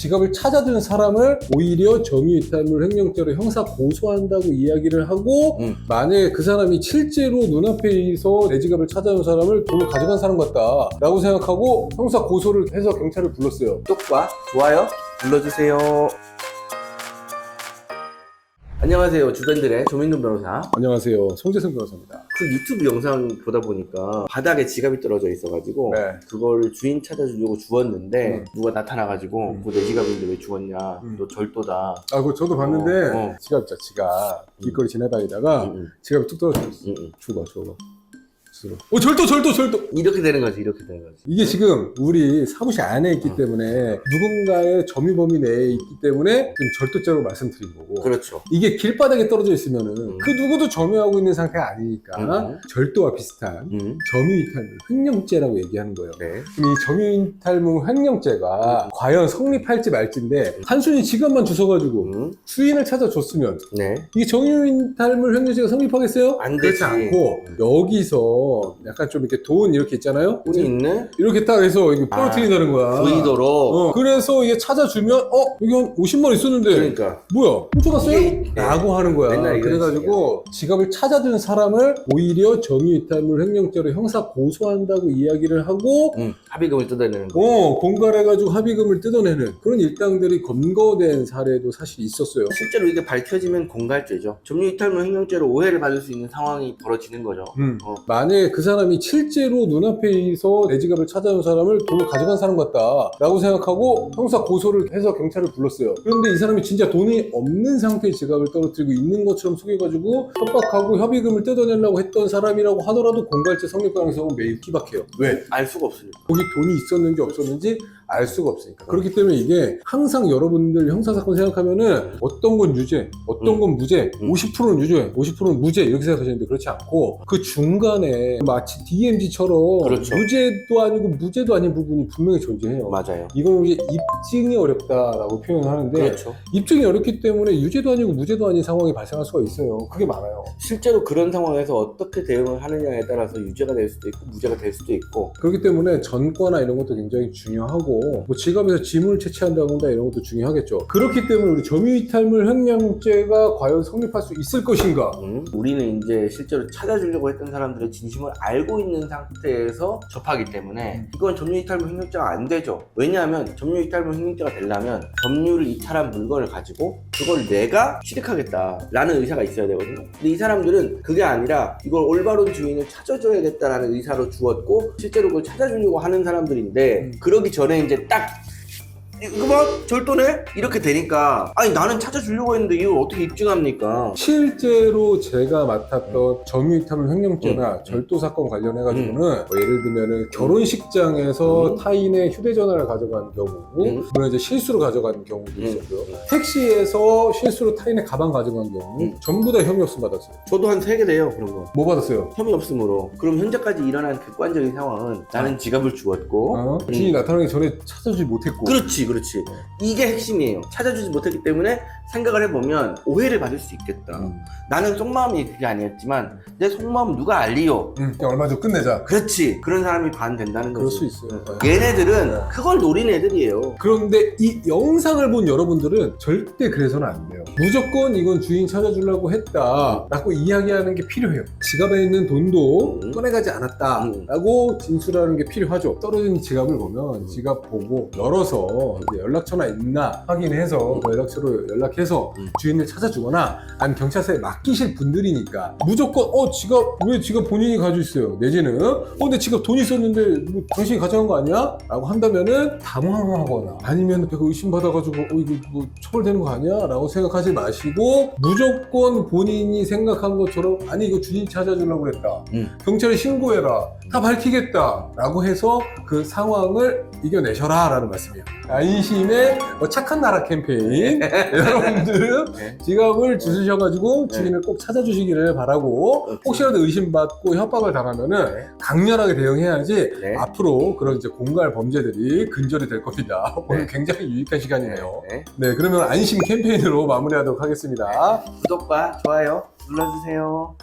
지갑을 찾아든 사람을 오히려 점유이탈물 횡령죄로 형사 고소한다고 이야기를 하고 음. 만약에 그 사람이 실제로 눈앞에서 내 지갑을 찾아온 사람을 돈을 가져간 사람 같다 라고 생각하고 형사 고소를 해서 경찰을 불렀어요 구독과 좋아요 눌러주세요. 안녕하세요. 주변들의 조민근 변호사. 안녕하세요 송재승 변호사입니다 그 유튜브 영상 보다 보니까 바닥에 지갑이 떨어져 있어가지고 네. 그걸 주인 찾아주려고 주웠는데 음. 누가 나타나가지고 음. 그거 내 지갑인데 왜 주웠냐 음. 너 절도다 아 그거 저도 봤는데 어, 어. 지갑 있죠 지갑 길거리 지나다니다가 응, 응, 지갑이 뚝 떨어졌어 응, 응. 줘봐 줘봐 스스로 어 절도 절도 절도 이렇게 되는 거지 이렇게 되는 거지 이게 지금 우리 사무실 안에 있기 어. 때문에 누군가의 점유 범위 내에 있기 때문에 지금 절도죄로 말씀드린 거고 그렇죠 이게 길바닥에 떨어져 있으면은 음. 그 누구도 점유하고 있는 상태가 아니니까 음. 절도와 비슷한 음. 점유이탈물 횡령죄라고 얘기하는 거예요. 네 그럼 이 점유이탈물 횡령죄가 과연 성립할지 말지인데 단순히 지갑만 주워가지고 음. 주인을 찾아줬으면 네 이게 점유이탈물 횡령죄가 성립하겠어요? 안 되지. 않고 여기서 약간 좀 이렇게 돈 이렇게 있잖아요. 돈이 있네 이렇게 딱 해서 이거 아, 떨어뜨린다는 거야. 보이도록 어, 그래서 이게 찾아주면 어 여기 한 50만 원 있었는데 그러니까 뭐야 훔쳐갔어요? 이게- 라고 하는 거야. 맨날 이런 그래가지고 지갑을 찾아든 사람을 오히려 점유이탈물 횡령죄로 형사 고소한다고 이야기를 하고 음, 합의금을 뜯어내는 거 어 공갈해가지고 합의금을 뜯어내는 그런 일당들이 검거된 사례도 사실 있었어요. 실제로 이게 밝혀지면 공갈죄죠. 점유이탈물 횡령죄로 오해를 받을 수 있는 상황이 벌어지는 거죠. 음. 어. 만약에 그 사람이 실제로 눈앞에서 내 지갑을 찾아온 사람을 돈을 가져간 사람 같다 라고 생각하고 형사 고소를 해서 경찰을 불렀어요 그런데 이 사람이 진짜 돈이 없는 상태의 지갑을 떨어뜨리고 있는 것처럼 속여가지고 협박하고 협의금을 뜯어내려고 했던 사람이라고 하더라도 공갈죄 성립 가능성은 매우 희박해요 왜? 알 수가 없으니까. 거기 돈이 있었는지 없었는지 알 수가 없으니까 그렇기 때문에 이게 항상 여러분들 형사사건 생각하면은 어떤 건 유죄 어떤 음. 건 무죄 음. 50%는 유죄 50%는 무죄 이렇게 생각하시는데 그렇지 않고 그 중간에 마치 DMZ처럼 그렇죠. 유죄도 아니고 무죄도 아닌 부분이 분명히 존재해요 맞아요. 이건 이제 입증이 어렵다라고 표현하는데 그렇죠. 입증이 어렵기 때문에 유죄도 아니고 무죄도 아닌 상황이 발생할 수가 있어요 그게 많아요 실제로 그런 상황에서 어떻게 대응을 하느냐에 따라서 유죄가 될 수도 있고 무죄가 될 수도 있고 그렇기 때문에 전과나 이런 것도 굉장히 중요하고 뭐 지갑에서 지문을 채취한다든가 이런 것도 중요하겠죠. 그렇기 때문에 우리 점유이탈물 횡령죄가 과연 성립할 수 있을 것인가? 음, 우리는 이제 실제로 찾아주려고 했던 사람들의 진심을 알고 있는 상태에서 접하기 때문에 이건 점유이탈물 횡령죄가 안 되죠. 왜냐하면 점유이탈물 횡령죄가 되려면 점유를 이탈한 물건을 가지고 그걸 내가 취득하겠다라는 의사가 있어야 되거든요. 근데 이 사람들은 그게 아니라 이걸 올바른 주인을 찾아줘야겠다라는 의사로 주었고 실제로 그걸 찾아주려고 하는 사람들인데 음. 그러기 전에 이제 딱 이거 봐 절도네 이렇게 되니까 아니 나는 찾아주려고 했는데 이걸 어떻게 입증합니까? 실제로 제가 맡았던 점유이탈물 횡령죄나 음. 절도 사건 관련해 가지고는 뭐 예를 들면은 결혼식장에서 음. 타인의 휴대전화를 가져간 경우, 음. 물론 이제 실수로 가져간 경우도 음. 있었고요. 음. 택시에서 실수로 타인의 가방 가져간 경우 음. 전부 다 혐의 없음 받았어요. 저도 한 세 개 돼요 그런 거 뭐 받았어요? 혐의 없음으로 그럼 현재까지 일어난 객관적인 상황은 나는 지갑을 주었고 어? 음. 주인이 나타나기 전에 찾아주지 못했고. 그렇지 그렇지 이게 핵심이에요 찾아주지 못했기 때문에 생각을 해보면 오해를 받을 수 있겠다 음. 나는 속마음이 그게 아니었지만 내 속마음 누가 알리요 음, 그냥 얼마 전 끝내자. 그렇지 그런 사람이 반 된다는 그럴 거지 수 있어요. 얘네들은 그걸 노린 애들이에요 그런데 이 영상을 본 여러분들은 절대 그래서는 안 돼요. 무조건 이건 주인 찾아주려고 했다라고 이야기하는 게 필요해요. 지갑에 있는 돈도 음. 꺼내가지 않았다라고 진술하는 게 필요하죠. 떨어진 지갑을 보면 지갑 보고 열어서 이제 연락처나 있나 확인해서 그 연락처로 연락해서 음. 주인을 찾아주거나 아니면 경찰서에 맡기실 분들이니까 무조건 어 지갑 왜 지갑 본인이 가지고 있어요 내지는 어 근데 지갑 돈 있었는데 뭐 당신이 가져간 거 아니야? 라고 한다면은 당황하거나 아니면 그 의심받아가지고 어 이거 뭐 처벌되는 거 아니야? 라고 생각하지 마시고 무조건 본인이 생각한 것처럼 아니 이거 주인 찾아주려고 그랬다 음. 경찰에 신고해라 다 밝히겠다 라고 해서 그 상황을 이겨내셔라 라는 말씀이에요 안심의 뭐 착한 나라 캠페인 여러분들은 네. 지갑을 주시셔가지고 네. 주인을 꼭 찾아주시기를 바라고 그렇죠. 혹시라도 의심받고 협박을 당하면은 네. 강렬하게 대응해야지 네. 앞으로 그런 이제 공갈 범죄들이 근절이 될 겁니다. 오늘 굉장히 유익한 시간이네요. 네. 네, 그러면 안심 캠페인으로 마무리하도록 하겠습니다. 구독과 좋아요 눌러주세요